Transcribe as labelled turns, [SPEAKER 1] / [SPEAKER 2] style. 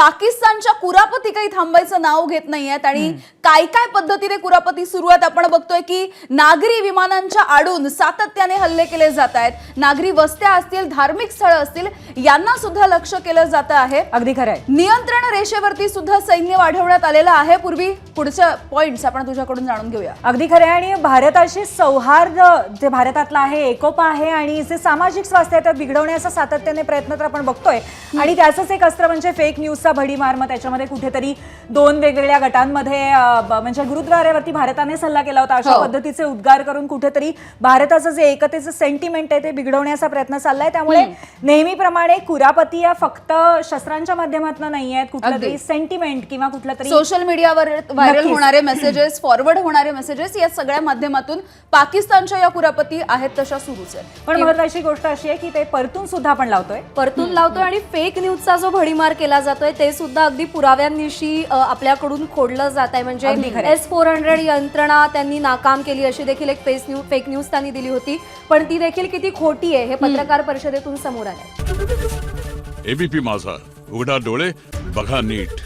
[SPEAKER 1] पाकिस्तानच्या कुरापती काही थांबायचं नाव घेत नाहीयेत आणि काय काय पद्धतीने कुरापती सुरू आहेत आपण बघतोय की नागरी विमानांच्या आडून सातत्याने हल्ले केले जात आहेत. नागरी वस्त्या असतील धार्मिक स्थळं असतील यांना सुद्धा लक्ष केलं जात आहे.
[SPEAKER 2] अगदी खरं आहे.
[SPEAKER 1] नियंत्रण रेषेवरती सुद्धा सैन्य वाढवण्यात आलेलं आहे. पूर्वी पुढच्या पॉइंट्स आपण तुझ्याकडून जाणून घेऊया.
[SPEAKER 2] अगदी खरं आहे. आणि भारताशी सौहार्द जे भारतातला आहे एकोपा आहे आणि जे सामाजिक स्वास्थ्य बिघडवण्याचा सातत्याने प्रयत्न तर आपण बघतोय. आणि त्याचंच एक अस्त्र म्हणजे फेक न्यूजचा भडीमार? मग त्याच्यामध्ये कुठेतरी दोन वेगवेगळ्या गटांमध्ये म्हणजे गुरुद्वाऱ्यावरती भारताने सल्ला केला होता. अशा
[SPEAKER 1] हो.
[SPEAKER 2] पद्धतीचे उद्गार करून कुठेतरी भारताचं जे एकतेचं सेंटिमेंट आहे ते बिघडवण्याचा प्रयत्न चाललाय. त्यामुळे नेहमीप्रमाणे कुरापती या फक्त शस्त्रांच्या माध्यमातून नाही आहेत. कुठलं. तरी सेंटिमेंट किंवा कुठलं तरी
[SPEAKER 1] सोशल मीडियावर व्हायरल. होणारे मेसेजेस फॉरवर्ड होणारे मेसेजेस या सगळ्या माध्यमातून पाकिस्तानच्या या कुरापती आहेत तशा सुरूच आहेत.
[SPEAKER 2] पण महत्वाची गोष्ट अशी आहे की ते परतून सुद्धा आपण लावतोय.
[SPEAKER 3] परतून लावतोय आणि फेक न्यूजचा जो भडीमार केला जातोय ते सुद्धा अगदी पुराव्यांनिशी आपल्याकडून खोडलं जात आहे. म्हणजे. एस फोर हंड्रेड यंत्रणा त्यांनी नाकाम केली अशी देखील एक फेस न्यूज फेक न्यूज त्यांनी दिली होती. पण ती देखील किती खोटी आहे हे पत्रकार परिषदेतून समोर आलं
[SPEAKER 4] एबीपी माझा उघडा डोळे बघा नीट.